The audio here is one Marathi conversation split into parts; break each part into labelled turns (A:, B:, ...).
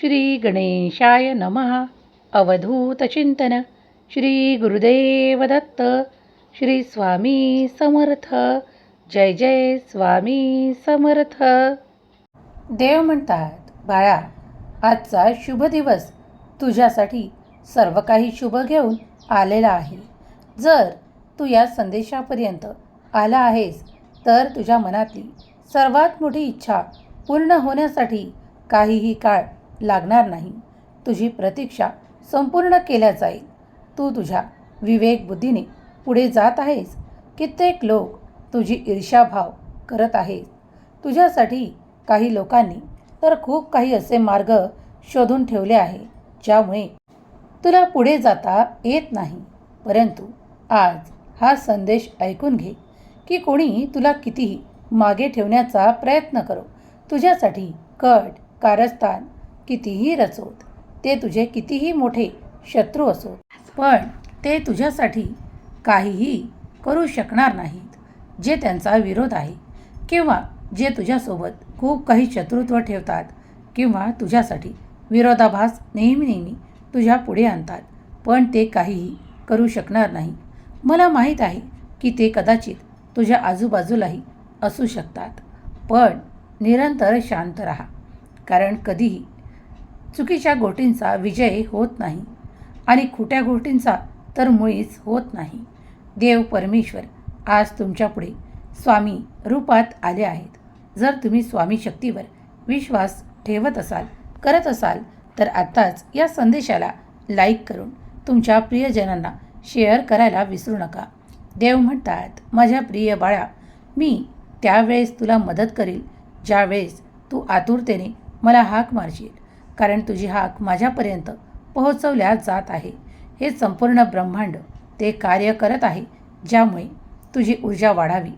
A: श्री गणेशाय नमः अवधूतचिंतन श्री गुरुदेव दत्त. श्री स्वामी समर्थ. जय जय स्वामी समर्थ. देव म्हणतात बाळा आजचा शुभ दिवस तुझ्यासाठी सर्व काही शुभ घेऊन आलेला आहे. जर तू या संदेशापर्यंत आला आहेस तर तुझ्या मनातली सर्वात मोठी इच्छा पूर्ण होण्यासाठी काहीही काळ लागणार नाही. तुझी प्रतीक्षा संपूर्ण केल्या जाईल. तू तुझ्या विवेक बुद्धीने पुढे जात आहेस. कित्येक लोक तुझी ईर्ष्याभाव करत आहेत. तुझ्यासाठी काही लोकांनी तर खूप काही असे मार्ग शोधून ठेवले आहे ज्यामुळे तुला पुढे जाता येत नाही. परंतु आज हा संदेश ऐकून घे की कोणी तुला कितीही मागे ठेवण्याचा प्रयत्न करो. तुझ्यासाठी कट कारस्थान कितीही रचोत ते तुझे कितीही मोठे शत्रू असोत. पण ते तुझ्यासाठी काहीही करू शकणार नाहीत जे त्यांचा विरोध आहे. किंवा जे तुझ्यासोबत खूप काही शत्रुत्व ठेवतात किंवा तुझ्यासाठी विरोधाभास नेहमी नेहमी तुझ्या पुढे आणतात पण ते काहीही करू शकणार नाही. मला माहीत आहे की ते कदाचित तुझ्या आजूबाजूलाही असू शकतात पण निरंतर शांत राहा. कारण कधीही चुकीच्या गोष्टींचा विजय होत नाही आणि खोट्या गोष्टींचा तर मुळीच होत नाही. देव परमेश्वर आज तुमच्यापुढे स्वामी रूपात आले आहेत. जर तुम्ही स्वामी शक्तीवर विश्वास ठेवत असाल करत असाल तर आत्ताच या संदेशाला लाईक करून तुमच्या प्रियजनांना शेअर करायला विसरू नका. देव म्हणतात माझ्या प्रिय बाळा मी त्यावेळेस तुला मदत करील. ज्यावेळेस तू आतुरतेने मला हाक मारशील कारण तुझी हाक माझ्यापर्यंत पोहोचवल्या जात आहे. हे संपूर्ण ब्रह्मांड ते कार्य करत आहे ज्यामुळे तुझी ऊर्जा वाढावी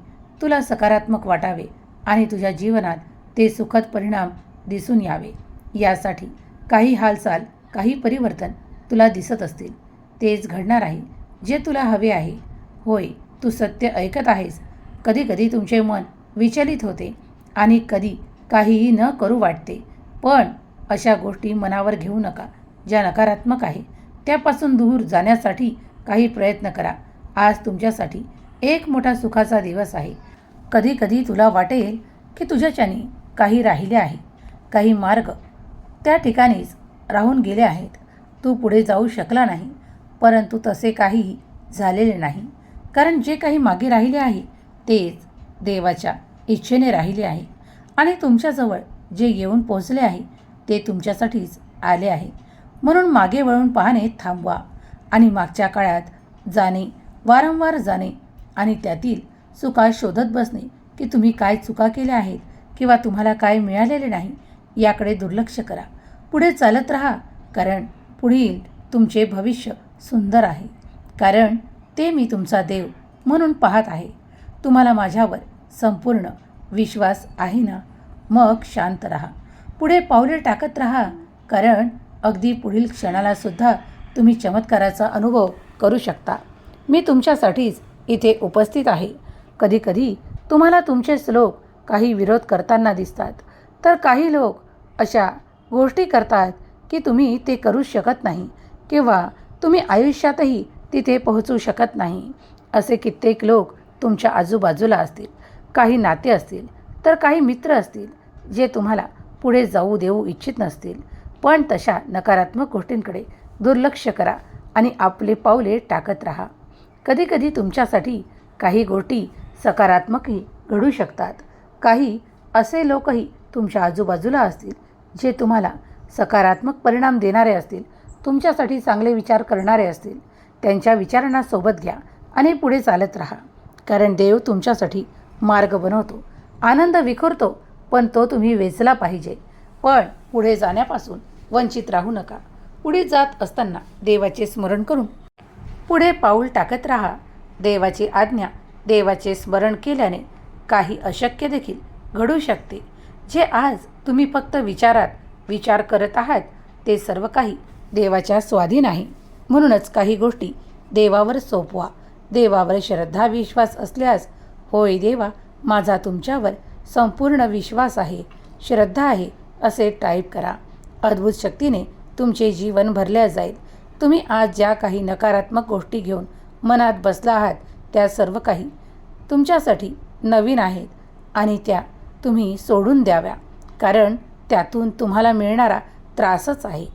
A: तुला सकारात्मक वाटावे आणि तुझ्या जीवनात ते सुखद परिणाम दिसून यावे. यासाठी काही हालचाल काही परिवर्तन तुला दिसत असतील. तेच घडणार आहे जे तुला हवे आहे. होय तू सत्य ऐकत आहेस. कधीकधी तुमचे मन विचलित होते आणि कधी काहीही न करू वाटते. पण अशा गोष्टी मनावर घेऊ नका. ज्या नकारात्मक आहे त्यापासून दूर जाण्यासाठी काही प्रयत्न करा. आज तुमच्यासाठी एक मोठा सुखाचा दिवस आहे. कधी कधी तुला वाटेल की तुझ्याच्याने काही राहिले आहे. काही मार्ग त्या ठिकाणीच राहून गेले आहेत. तू पुढे जाऊ शकला नाही परंतु तसे काहीही झालेले नाही. कारण जे काही मागे राहिले आहे तेच देवाच्या इच्छेने राहिले आहे. आणि तुमच्याजवळ जे येऊन पोहोचले आहे ते तुमच्यासाठीच आले आहे. म्हणून मागे वळून पाहणे थांबवा आणि मागच्या काळात जाणे वारंवार जाणे आणि त्यातील चुका शोधत बसणे की तुम्ही काय चुका केल्या आहेत किंवा तुम्हाला काय मिळालेले नाही याकडे दुर्लक्ष करा. पुढे चालत राहा कारण पुढील तुमचे भविष्य सुंदर आहे. कारण ते मी तुमचा देव म्हणून पाहत आहे. तुम्हाला माझ्यावर संपूर्ण विश्वास आहे ना? मग शांत राहा. पुढे पावले टाकत राहा. कारण अगदी पुढील क्षणालासुद्धा तुम्ही चमत्काराचा अनुभव करू शकता. मी तुमच्यासाठीच इथे उपस्थित आहे. कधीकधी तुम्हाला तुमचे लोक काही विरोध करताना दिसतात. तर काही लोक अशा गोष्टी करतात की तुम्ही ते करू शकत नाही किंवा तुम्ही आयुष्यातही तिथे पोहोचू शकत नाही. असे कित्येक लोक तुमच्या आजूबाजूला असतील. काही नाते असतील तर काही मित्र असतील जे तुम्हाला पुढे जाऊ देऊ इच्छित नसतील. पण तशा नकारात्मक गोष्टींकडे दुर्लक्ष करा आणि आपले पावले टाकत राहा. कधीकधी तुमच्यासाठी काही गोष्टी सकारात्मकही घडू शकतात. काही असे लोकही तुमच्या आजूबाजूला असतील जे तुम्हाला सकारात्मक परिणाम देणारे असतील तुमच्यासाठी चांगले विचार करणारे असतील. त्यांच्या विचारांना सोबत घ्या आणि पुढे चालत राहा. कारण देव तुमच्यासाठी मार्ग बनवतो आनंद विखुरतो पण तो तुम्ही वेचला पाहिजे. पण पुढे जाण्यापासून वंचित राहू नका. पुढे जात असताना देवाचे स्मरण करून. पुढे पाऊल टाकत राहा. देवाची आज्ञा देवाचे स्मरण केल्याने काही अशक्य देखील घडू शकते. जे आज तुम्ही फक्त विचारात विचार करत आहात ते सर्व काही देवाच्या स्वाधीन आहे. म्हणूनच काही गोष्टी देवावर सोपवा. देवावर श्रद्धा विश्वास असल्यास होय देवा माझा तुमच्यावर संपूर्ण विश्वास आहे श्रद्धा आहे असे टाईप करा. अद्भुत शक्तीने तुमचे जीवन भरल्या जाईल. तुम्ही आज ज्या काही नकारात्मक गोष्टी घेऊन मनात बसला आहात त्या सर्व काही तुमच्यासाठी नवीन आहेत आणि त्या तुम्ही सोडून द्याव्या. कारण त्यातून तुम्हाला मिळणारा त्रासच आहे.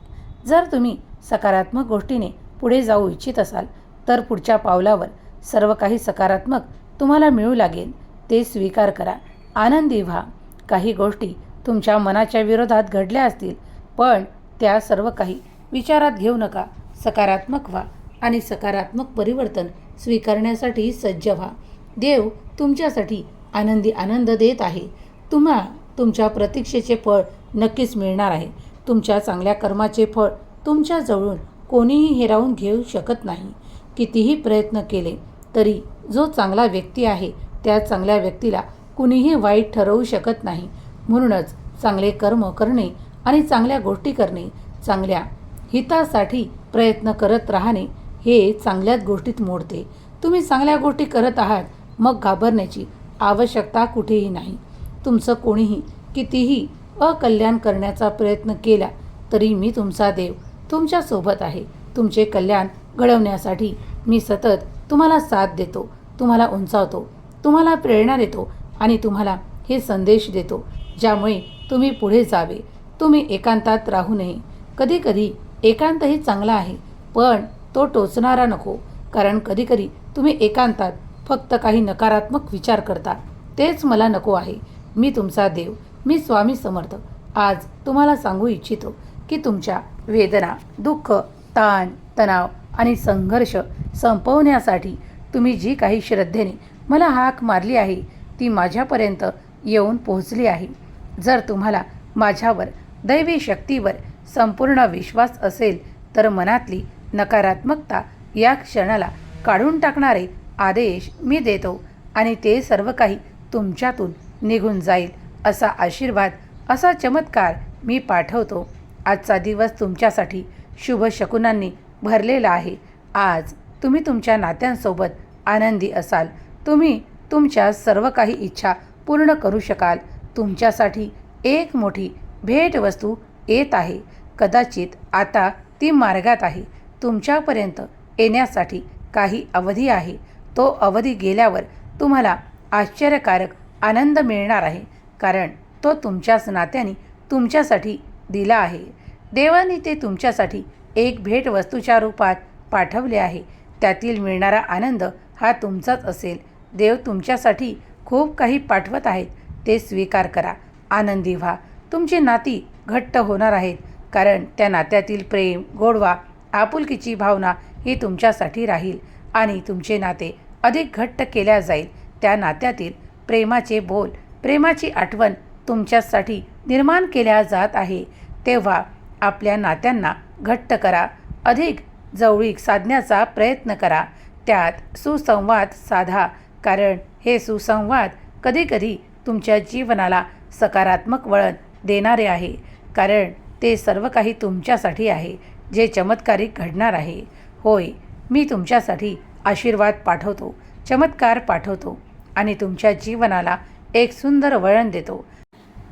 A: जर तुम्ही सकारात्मक गोष्टीने पुढे जाऊ इच्छित असाल तर पुढच्या पावलावर सर्व काही सकारात्मक तुम्हाला मिळू लागेल. ते स्वीकार करा. आनंदी व्हा काही गोष्टी तुमच्या मनाच्या विरोधात घडल्या असतील पण त्या सर्व काही विचारात घेऊ नका. सकारात्मक व्हा आणि सकारात्मक परिवर्तन स्वीकारण्यासाठी सज्ज व्हा. देव तुमच्यासाठी आनंदी आनंद देत आहे. तुम्हा तुमच्या प्रतीक्षेचे फळ नक्कीच मिळणार आहे. तुमच्या चांगल्या कर्माचे फळ तुमच्याजवळून कोणीही हिरावून घेऊ शकत नाही. कितीही प्रयत्न केले तरी जो चांगला व्यक्ती आहे त्या चांगल्या व्यक्तीला कुणीही वाईट ठरवू शकत नाही. म्हणूनच चांगले कर्म करणे आणि चांगल्या गोष्टी करणे चांगल्या हितासाठी प्रयत्न करत राहणे हे चांगल्याच गोष्टीत मोडते. तुम्ही चांगल्या गोष्टी करत आहात मग घाबरण्याची आवश्यकता कुठेही नाही. तुमचं कोणीही कितीही अकल्याण करण्याचा प्रयत्न केला तरी मी तुमचा देव तुमच्यासोबत आहे. तुमचे कल्याण घडवण्यासाठी मी सतत तुम्हाला साथ देतो तुम्हाला उंचावतो तुम्हाला प्रेरणा देतो आणि तुम्हाला हे संदेश देतो ज्यामुळे तुम्ही पुढे जावे. तुम्ही एकांतात राहू नये. कधीकधी एकांतही चांगला आहे पण तो टोचणारा नको. कारण कधीकधी तुम्ही एकांतात फक्त काही नकारात्मक विचार करता. तेच मला नको आहे. मी तुमचा देव. मी स्वामी समर्थ. आज तुम्हाला सांगू इच्छितो की तुमच्या वेदना दुःख ताण तणाव आणि संघर्ष संपवण्यासाठी तुम्ही जी काही श्रद्धेने मला हाक मारली आहे ती माझ्यापर्यंत येऊन पोहोचली आहे. जर तुम्हाला माझ्यावर दैवी शक्तीवर संपूर्ण विश्वास असेल तर मनातली नकारात्मकता या क्षणाला काढून टाकणारे आदेश मी देतो आणि ते सर्व काही तुमच्यातून निघून जाईल असा आशीर्वाद असा चमत्कार मी पाठवतो. आजचा दिवस तुमच्यासाठी शुभ शकुनांनी भरलेला आहे. आज तुम्ही तुमच्या नात्यांसोबत आनंदी असाल. तुम्ही तुमच्या सर्व काही इच्छा पूर्ण करू शकाल. तुमच्यासाठी एक मोठी भेटवस्तू येत आहे. कदाचित आता ती मार्गात आहे. तुमच्यापर्यंत येण्यासाठी काही अवधी आहे. तो अवधी गेल्यावर तुम्हाला आश्चर्यकारक आनंद मिळणार आहे. कारण तो तुमच्याच नात्याने तुमच्यासाठी दिला आहे. देवाने ते तुमच्यासाठी एक भेटवस्तूच्या रूपात पाठवले आहे. त्यातील मिळणारा आनंद हा तुमचाच असेल. देव तुमच्यासाठी खूप काही पाठवत आहेत ते स्वीकार करा. आनंदी व्हा. तुमची नाती घट्ट होणार आहेत कारण त्या नात्यातील प्रेम गोडवा आपुलकीची भावना ही तुमच्यासाठी राहील आणि तुमचे नाते अधिक घट्ट केल्या जाईल. त्या नात्यातील प्रेमाचे बोल प्रेमाची आठवण तुमच्यासाठी निर्माण केल्या जात आहे. तेव्हा आपल्या नात्यांना घट्ट करा. अधिक जवळीक साधण्याचा प्रयत्न करा. त्यात सुसंवाद साधा. कारण हे सुसंवाद कधीकधी तुमच्या जीवनाला सकारात्मक वळण देणारे आहे. कारण ते सर्व काही तुमच्यासाठी आहे जे चमत्कारिक घडणार आहे. होय मी तुमच्यासाठी आशीर्वाद पाठवतो चमत्कार पाठवतो आणि तुमच्या जीवनाला एक सुंदर वळण देतो.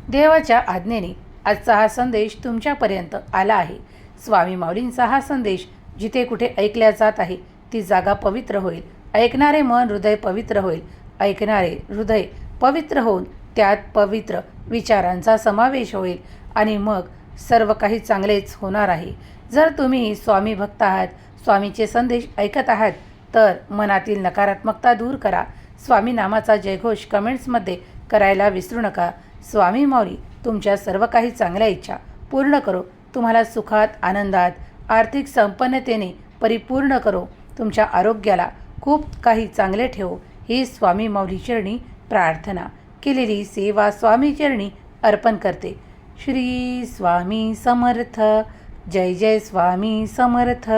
A: देवाच्या आज्ञेने आजचा हा संदेश तुमच्यापर्यंत आला आहे. स्वामी माऊलींचा हा संदेश जिथे कुठे ऐकल्या जात आहे ती जागा पवित्र होईल ऐकणारे मन हृदय पवित्र होईल. ऐकणारे हृदय पवित्र होऊन त्यात पवित्र विचारांचा समावेश होईल आणि मग सर्व काही चांगलेच होणार आहे. जर तुम्ही स्वामी भक्त आहात स्वामीचे संदेश ऐकत आहात तर मनातील नकारात्मकता दूर करा. स्वामी नामाचा जयघोष कमेंट्समध्ये करायला विसरू नका. स्वामी मौरी तुमच्या सर्व काही चांगल्या इच्छा पूर्ण करो. तुम्हाला सुखात आनंदात आर्थिक संपन्नतेने परिपूर्ण करो. तुमच्या आरोग्याला खूप काही चांगले ठेव ही स्वामी माऊली चरणी प्रार्थना. केलेली सेवा स्वामी चरणी अर्पण करते. श्री स्वामी समर्थ. जय जय स्वामी समर्थ.